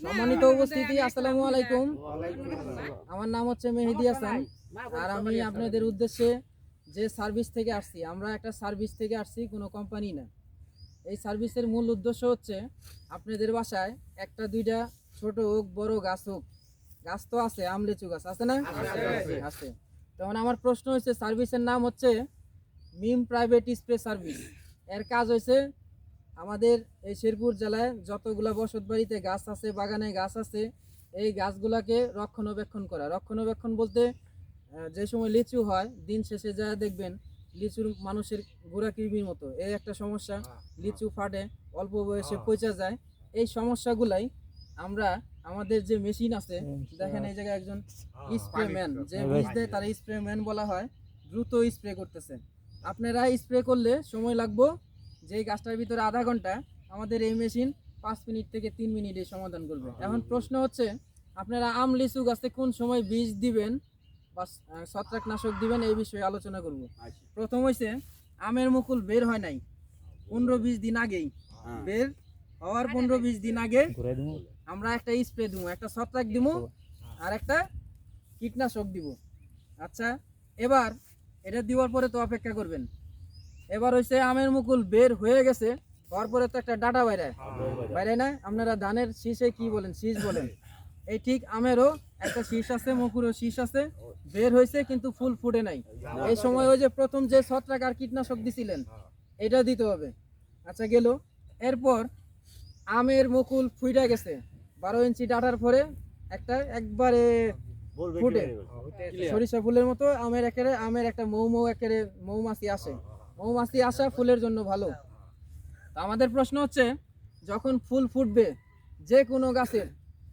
সম্মানিত উপস্থিতি আসসালামু আলাইকুম। আমার নাম হচ্ছে মেহেদি হাসান আর আমি আপনাদের উদ্দেশ্যে যে সার্ভিস থেকে আসছি আমরা একটা সার্ভিস থেকে আসছি কোনো কোম্পানি না। এই সার্ভিসের মূল উদ্দেশ্য হচ্ছে আপনাদের বাসায় একটা দুইটা ছোট হোক বড় গাছ হোক। গাছ তো আছে আমলেচু গাছ আছে না? আছে তখন আমার প্রশ্ন হচ্ছে সার্ভিসের নাম হচ্ছে মিম প্রাইভেট স্প্রে সার্ভিস। এর কাজ হয়েছে আমাদের এই শেরপুর জেলায় যতগুলা বসত বাড়িতে গাছ আছে বাগানে গাছ আছে এই গাছগুলাকে রক্ষণাবেক্ষণ করা। রক্ষণাবেক্ষণ বলতে যে সময় লিচু হয় দিন শেষে যা দেখবেন লিচুর মানুষের গোড়া কৃমির মতো। এই একটা সমস্যা লিচু ফাটে অল্প বয়সে পচা যায়। এই সমস্যাগুলাই আমরা আমাদের যে মেশিন আছে দেখেন এই জায়গায় একজন স্প্রে ম্যান যে বীজ দেয় তারা স্প্রে ম্যান বলা হয় দ্রুত স্প্রে করতেছে। আপনারা স্প্রে করলে সময় লাগবো যে গাছটার ভিতরে আধা ঘণ্টা আমাদের এই মেশিন পাঁচ মিনিট থেকে তিন মিনিটে সমাধান করবে। এখন প্রশ্ন হচ্ছে আপনারা আম লিচু গাছে কোন সময় বীজ দিবেন বা ছত্রাকনাশক দিবেন এই বিষয়ে আলোচনা করব। প্রথম হইছে আমের মুকুল বের হয় নাই পনেরো বিশ দিন আগেই। বের হওয়ার পনেরো বিশ দিন আগে আমরা একটা স্প্রে দিব একটা ছত্রাক দিব আর একটা কীটনাশক দিব। আচ্ছা এবার এটা দেওয়ার পরে তো অপেক্ষা করবেন। এবার হচ্ছে আমের মুকুল বের হয়ে গেছে হওয়ার পরে তো একটা ডাটা বাইরে। বাইরে না? আপনারা ধানের শীষে কি বলেন? শীষ বলেন। এই ঠিক আমেরও একটা শীষ আছে মুকুরও শীষ আছে বের হয়েছে কিন্তু ফুল ফুটে নাই। এই সময় ওই যে প্রথম যে ছত্রাক আর কীটনাশক দিছিলেন এটা দিতে হবে। আচ্ছা গেল। এরপর আমের মুকুল ফুইটা গেছে বারো ইঞ্চি ডাটার পরে একটা একবারে ফুটে সরিষা ফুলের মতো আমের একেবারে আমের একটা মৌ মৌ একেবারে মৌমাছি আসে। মৌমাছি আসা ফুলের জন্য ভালো। আমাদের প্রশ্ন হচ্ছে, যখন ফুল ফুটবে, যে কোনো গাছের,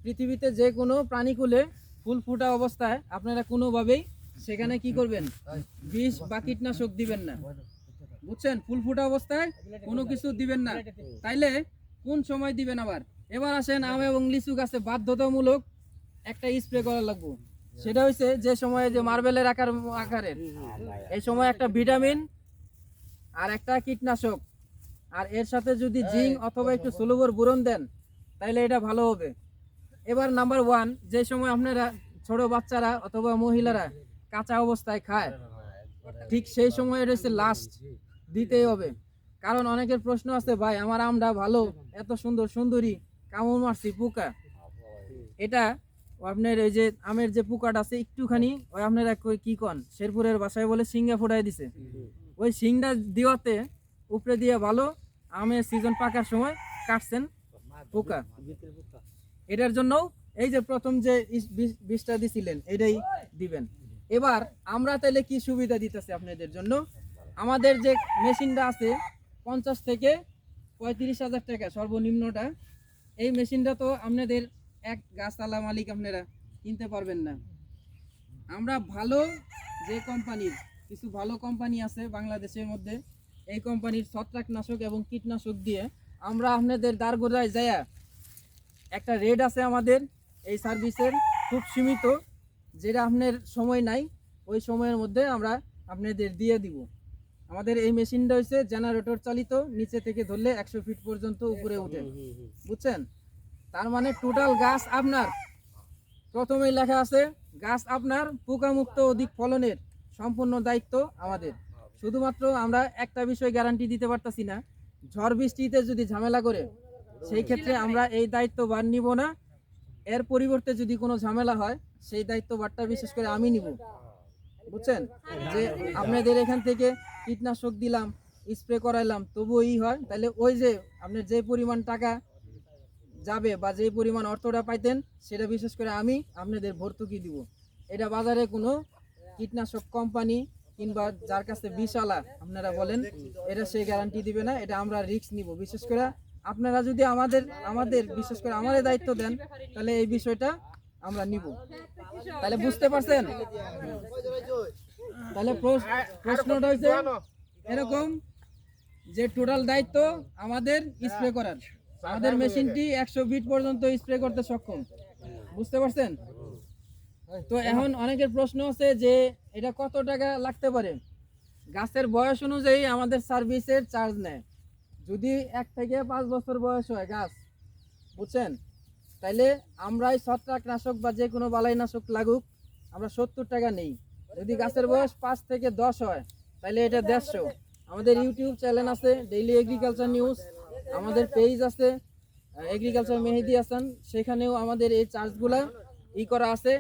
পৃথিবীতে যে কোনো প্রাণীকুলে ফুল ফুটা অবস্থায় আপনারা কোনোভাবেই সেখানে কি করবেন? বিষ বা কীটনাশক দিবেন না। বুঝছেন? ফুল ফুটা অবস্থায় কোনো কিছু দিবেন না। তাইলে কোন সময় দিবেন আবার? এবার আসেন আম এবং লিচু গাছে বাধ্যতামূলক একটা স্প্রে করা লাগবো। সেটা হচ্ছে যে সময়ে যে মার্বেলের আকার আকারের। এই সময় একটা ভিটামিন আর একটা কীটনাশক। আর এর সাথে যদি জিঙ্ক অথবা একটু সুলভর বুরন দেন তাইলে এটা ভালো হবে। এবার নাম্বার ওয়ান যে সময় আপনারা ছোট বাচ্চারা অথবা মহিলারা কাঁচা অবস্থায় খায় ঠিক সেই সময় এটা হচ্ছে লাস্ট দিতেই হবে। কারণ অনেকের প্রশ্ন আছে ভাই আমার আমটা ভালো এত সুন্দর সুন্দরী কামড় মারছি পোকা। এটা আপনার এই যে আমের যে পোকাটা আছে একটুখানি ওই আপনারা কি কন? শেরপুরের বাসায় বলে সিঙ্গা ফুটাই দিছে। ওই সিংটা দেওয়াতে উপরে দিয়ে ভালো আমের সিজন পাকার সময় কাটছেন পোকা। এটার জন্য এই যে প্রথম যে বীজ- দিছিলেন, এটাই দিবেন। এবার আমরা তাহলে কি সুবিধা দিতেছি আপনাদের জন্য? আমাদের যে মেশিনটা আছে, পঞ্চাশ থেকে পঁয়ত্রিশ হাজার টাকা সর্বনিম্নটা। এই মেশিনটা তো আপনাদের এক গাছতলা মালিক আপনারা কিনতে পারবেন না। আমরা ভালো যে কোম্পানির কিছু ভালো কোম্পানি আছে বাংলাদেশের মধ্যে। এই কোম্পানির ছত্রাকনাশক এবং কীটনাশক দিয়ে আমরা আপনাদের দ্বারগোড়ায় যায়া একটা রেট আছে আমাদের এই সার্ভিসের খুব সীমিত যেটা আপনার সময় নাই ওই সময়ের মধ্যে আমরা আপনাদের দিয়ে দিব। আমাদের এই মেশিনটা হচ্ছে জেনারেটর চালিত নিচে থেকে ধরলে একশো ফিট পর্যন্ত উপরে উঠে। বুঝছেন? তার মানে টোটাল গাছ আপনার প্রথমেই লেখা আছে গাছ আপনার পোকামুক্ত অধিক ফলনের সম্পূর্ণ দায়িত্ব আমাদের। শুধুমাত্র আমরা একটা বিষয় গ্যারান্টি দিতে পারতাছি না, ঝড় বৃষ্টিতে যদি ঝামেলা করে, সেই ক্ষেত্রে আমরা এই দায়িত্ব বার নিব না। এর পরিবর্তে যদি কোনো ঝামেলা হয়, সেই দায়িত্ব বারটা বিশেষ করে আমি নিব। বুঝছেন? যে আপনাদের এখান থেকে কীটনাশক দিলাম, স্প্রে করাইলাম তবু ই হয়। তাহলে ওই যে আপনার যে পরিমাণ টাকা যাবে বা যে পরিমাণ অর্থটা পাইতেন, সেটা বিশেষ করে আমি আপনাদের ভর্তুকি দিব। এটা বাজারে কোনো কীটনাশক কোম্পানি কিংবা যার কাছে বিশালা, আপনারা বলেন এটা সে গ্যারান্টি দিবে না, এটা আমরা রিস্ক নিব। বিশেষ করে আপনারা যদি আমাদের আমাদের, বিশেষ করে আমাদের দায়িত্ব দেন, তাহলে এই বিষয়টা আমরা নিব। তাহলে বুঝতে পারছেন? তাহলে প্রশ- প্রশ্নটা হচ্ছে এরকম যে টোটাল দায়িত্ব আমাদের স্প্রে করার। আমাদের মেশিনটি একশো বিট পর্যন্ত স্প্রে করতে সক্ষম। বুঝতে পারছেন? তো এখন অনেকের প্রশ্ন আছে যে এটা কত টাকা লাগতে পারে? গাছের বয়স অনুযায়ী আমাদের সার্ভিসের চার্জ নেয়। যদি এক থেকে পাঁচ বছর বয়স হয় গাছ, বুঝছেন? তাইলে আমরাই ছত্রাকনাশক বা যে কোনো বালাইনাশক লাগুক, আমরা সত্তর টাকা নেই। যদি গাছের বয়স পাঁচ থেকে দশ হয় তাহলে এটা দেড়শো। আমাদের ইউটিউব চ্যানেল আছে, ডেইলি এগ্রিকালচার নিউজ। আমাদের পেজ আছে, এগ্রিকালচার মেহেদি হাসান। সেখানেও আমাদের এই চার্জগুলা ই করা আছে।